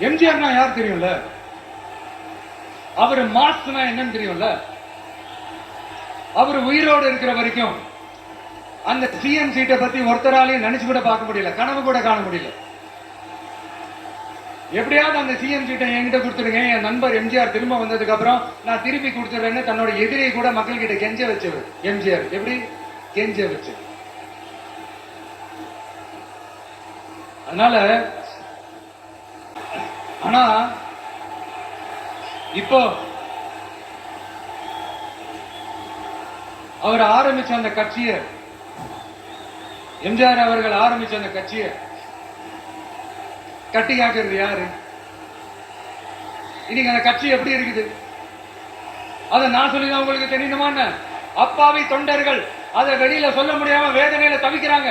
எம்ஜிஆர்னா யார் தெரியும்ல? அவர் மாஸ்னா என்னன்னு தெரியும்ல? அவர் உயிரோடு இருக்கிற வரைக்கும் அந்த சிஎம் சீட்டை பத்தி ஒருத்தராலையும் நினைச்சு கூட பார்க்க முடியல கனவு கூட காண முடியல. எப்படியாவது அந்த சிஎம் சீட்டை என்கிட்ட கொடுத்துருங்க என் நண்பர் எம்ஜிஆர் திரும்ப வந்ததுக்கு அப்புறம் நான் திருப்பி கொடுத்துடுறேன்னு தன்னோட எதிரியை கூட மக்கள் கிட்ட கெஞ்ச வச்சவர் எம்ஜிஆர். எப்படி? கெஞ்ச வச்சு அதனால ஆனா இப்போ அவர் ஆரம்பிச்ச அந்த கட்சியை எம்ஜிஆர் அவர்கள் ஆரம்பிச்ச அந்த கட்சியை கட்டி காக்கிறது யாரு? இன்னைக்கு அந்த கட்சி எப்படி இருக்குது? அதை நான் சொல்லிதான் உங்களுக்கு தெரியணுமா அப்பாவி தொண்டர்கள் அதை வெளியில சொல்ல முடியாம வேதனையில தவிக்கிறாங்க.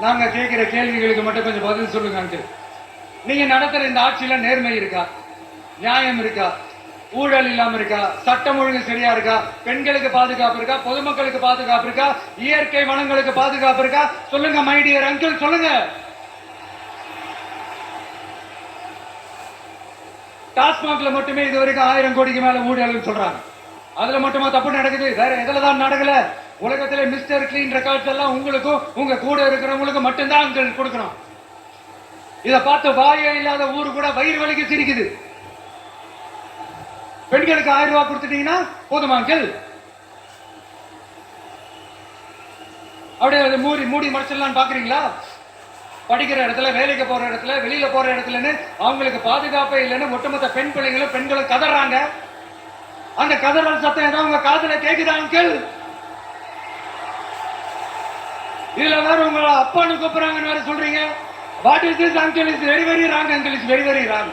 நாங்க கேட்கிற கேள்விகளுக்கு மட்டும் கொஞ்சம் பதில் சொல்லுங்க அங்கிள் நீங்க நடத்துற இந்த ஆட்சியில நேர்மை இருக்கா? நியாயம் இருக்கா? ஊழல் இல்லாம இருக்கா? சட்டம் ஒழுங்கு சரியா இருக்கா? பெண்களுக்கு பாதுகாப்பு இருக்கா? பொதுமக்களுக்கு பாதுகாப்பு இருக்கா? இயற்கை வளங்களுக்கு பாதுகாப்பு இருக்கா? சொல்லுங்க மைடியர் அங்கிள் சொல்லுங்க. டாஸ்மாக்ல மட்டுமே இது வரைக்கும் ஆயிரம் கோடிக்கு மேல ஊழல் சொல்றாங்க. அதுல மட்டுமா தப்பு நடக்குது? வேற எதுலதான் நடக்கல? உலகத்திலே மிஸ்டர் கிளீன் ரெக்கார்ட்ஸ் எல்லாம் உங்களுக்கும் உங்க கூட இருக்கிறவங்களுக்கு மட்டும்தான் அங்க கொடுக்கணும். இத பார்த்து வாயே இல்லாத ஊரு கூட வயிறு வலிக்கு சிரிக்குது. பெண்களுக்கு ஆயிரம் ரூபாய் கொடுத்துட்டீங்கன்னா போதுமா அங்கிள் அப்படியே அதை மூடி மூடி மறைச்சிடலாம் பாக்குறீங்களா படிக்கிற இடத்துல வேலைக்கு போற இடத்துல வெளியில போற இடத்துலன்னு அவங்களுக்கு பாதுகாப்பே இல்லைன்னு ஒட்டுமொத்த பெண் பிள்ளைங்களும் பெண்களும் கதறாங்க. அந்த கதறல் சத்தம் ஏதாவது உங்க காதுல கேக்குதா அங்கிள் இதுல வேற உங்களை அப்பான்னு கூப்பிடுறாங்கன்னு வேற சொல்றீங்க. What is this uncle is very very wrong uncle is very very wrong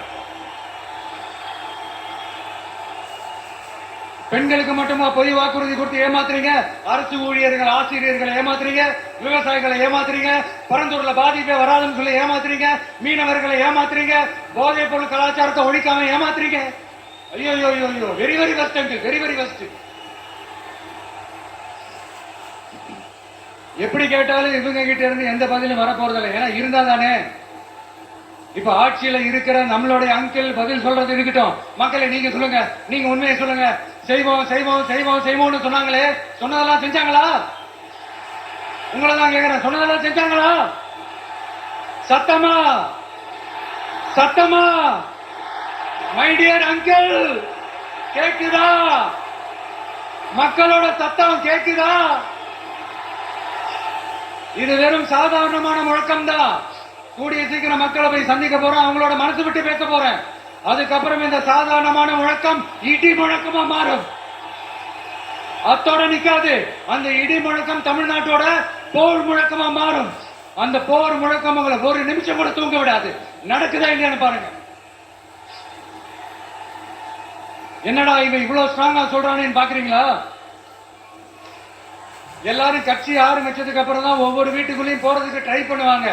பெண்களுக்கு மட்டுமா பொய் வாக்குறுதி கொடுத்து ஏமாத்துறீங்க? அரசு ஊழியர்கள் ஆசிரியர்களை ஏமாத்துறீங்க? விவசாயிகளை ஏமாத்துறீங்க? பரந்தூர்ல பாதிப்பே வராதுன்னு சொல்லி ஏமாத்துறீங்க? மீனவர்களை ஏமாத்துறீங்க? போதைப் பொருள் கலாச்சாரத்தை ஒழிக்காம ஏமாத்துறீங்க? ஐயோ ஐயோ ஐயோ very very worst uncle very very worst எப்படி கேட்டாலும் இவங்க கிட்ட இருந்து எந்த பதிலும் வரப்போறதில்லை. ஏன்னா இருந்தா தானே இப்ப ஆட்சியில இருக்கிற நம்மளுடைய அங்கிள் பதில் சொல்றது இருக்கட்டும். மக்களை நீங்க சொல்லுங்க. நீங்க உண்மையை சொல்லுங்க. செய்வோம் செய்வோம் செய்வோம் செய்வோம்னு சொன்னாங்களே. சொன்னதெல்லாம் செஞ்சாங்களா? உங்களை தான் கேக்குறேன். சொன்னதெல்லாம் செஞ்சாங்களா? சத்தமா? சத்தமா? மை டியர் அங்கிள் கேக்குதா? மக்களோட சத்தம் கேக்குதா? இது வெறும் சாதாரணமான முழக்கம்தான். கூடிய சீக்கிரம் மக்களை போய் சந்திக்க போறோம். அவங்களோட மனசு விட்டு பேச போறேன். அதுக்கப்புறம் இந்த சாதாரணமான முழக்கம் இடி முழக்கமா மாறும். அத்தோட நிக்காது. அந்த இடி முழக்கம் தமிழ்நாட்டோட போர் முழக்கமா மாறும். அந்த போர் முழக்கம் உங்களை ஒரு நிமிஷம் கூட தூங்க விடாது. நடக்குதா இல்லையான்னு பாருங்க. என்னடா இவன் இவ்வளவு ஸ்ட்ராங்கா சொல்றானேன்னு பாக்குறீங்களா? எல்லாரும் கட்சி ஆரம்பிச்சதுக்கு அப்புறம் தான் ஒவ்வொரு வீட்டுக்குள்ளேயும் போறதுக்கு ட்ரை பண்ணுவாங்க.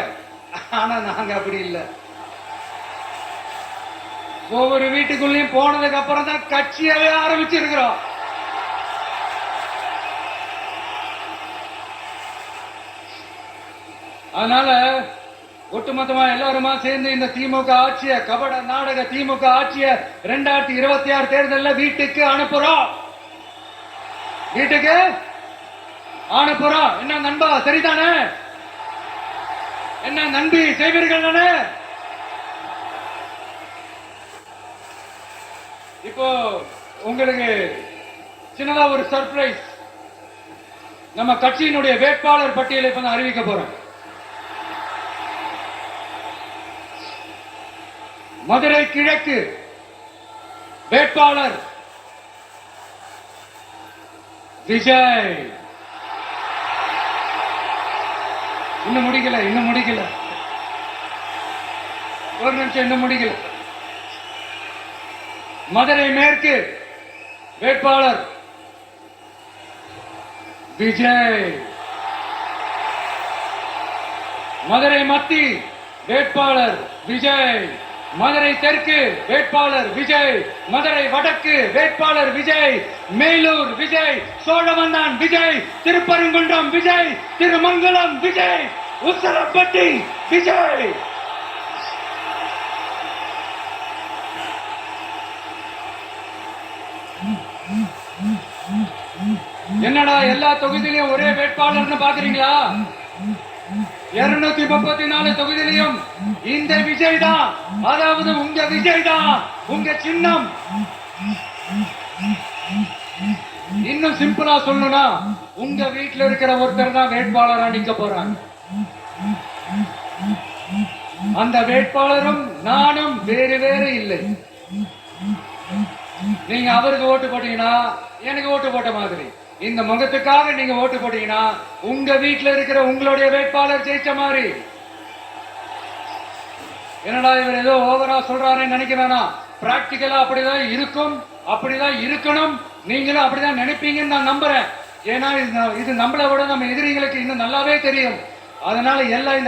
ஆனா நாங்க அப்படி இல்ல. ஒவ்வொரு வீட்டுக்குள்ளேயும் போனதுக்கு அப்புறம் தான் கட்சியாவே ஆரம்பிச்சிருக்கிறோம். அதனால ஒட்டுமொத்தமா எல்லாருமா சேர்ந்து இந்த திமுக ஆட்சிய கபட நாடக திமுக ஆட்சிய ரெண்டாயிரத்தி இருபத்தி ஆறு தேர்தல்ல வீட்டுக்கு அனுப்புறோம். வீட்டுக்கு அனுப்புறோம் என்ன நண்பா சரிதானே? என்ன நம்பி செய்வீர்கள் தானே? இப்போ உங்களுக்கு சின்னதா ஒரு சர்ப்ரைஸ் நம்ம கட்சியினுடைய வேட்பாளர் பட்டியலை இப்ப நான் அறிவிக்க போறோம் மதுரை கிழக்கு வேட்பாளர் விஜய். இன்னும் முடிக்கல இன்னும் முடிக்கல. ஒரு நிமிஷம் இன்னும் முடிக்கல. மதுரை மேற்கு வேட்பாளர் விஜய். மதுரை மத்தி வேட்பாளர் விஜய். மதுரை தெற்கு வேட்பாளர் விஜய் மதுரை வடக்கு வேட்பாளர் விஜய் மேலூர் விஜய் சோழவந்தான் விஜய் திருப்பரங்குன்றம் விஜய் திருமங்கலம் விஜய் உசலப்பட்டி விஜய். என்னடா எல்லா தொகுதியிலையும் ஒரே வேட்பாளர்னு பாக்குறீங்களா? இருநூத்தி முப்பத்தி நாலு தொகுதியிலையும் இந்த விஜய் தான் அதாவது உங்க விஜய் தான் உங்க சின்னம். இன்னும் சிம்பிளா சொல்லணும்னா உங்க வீட்டுல இருக்கிற ஒருத்தர் தான் வேட்பாளரா நிக்க போறாங்க அந்த வேட்பாளரும் நானும் வேறு வேறு இல்லை. நீங்க அவருக்கு ஓட்டு போட்டீங்கன்னா எனக்கு ஓட்டு போட்ட மாதிரி. இந்த முகத்துக்காக நீங்க ஓட்டு போட்டீங்கன்னா உங்க வீட்டுல இருக்கிற உங்களுடைய வேட்பாளர் ஜெயிச்ச மாதிரி. என்னடா இவர் ஏதோ ஓவரா சொல்றாருன்னு நினைக்கிறானா பிராக்டிக்கலா அப்படிதான் இருக்கும் அப்படிதான் இருக்கணும். நீங்களும் அப்படிதான் நினைப்பீங்கன்னு நான் நம்புறேன். ஏன்னா இது இது நம்மளை விட நம்ம எதிரிகளுக்கு இன்னும் நல்லாவே தெரியும். அதனால எல்லாம் இந்த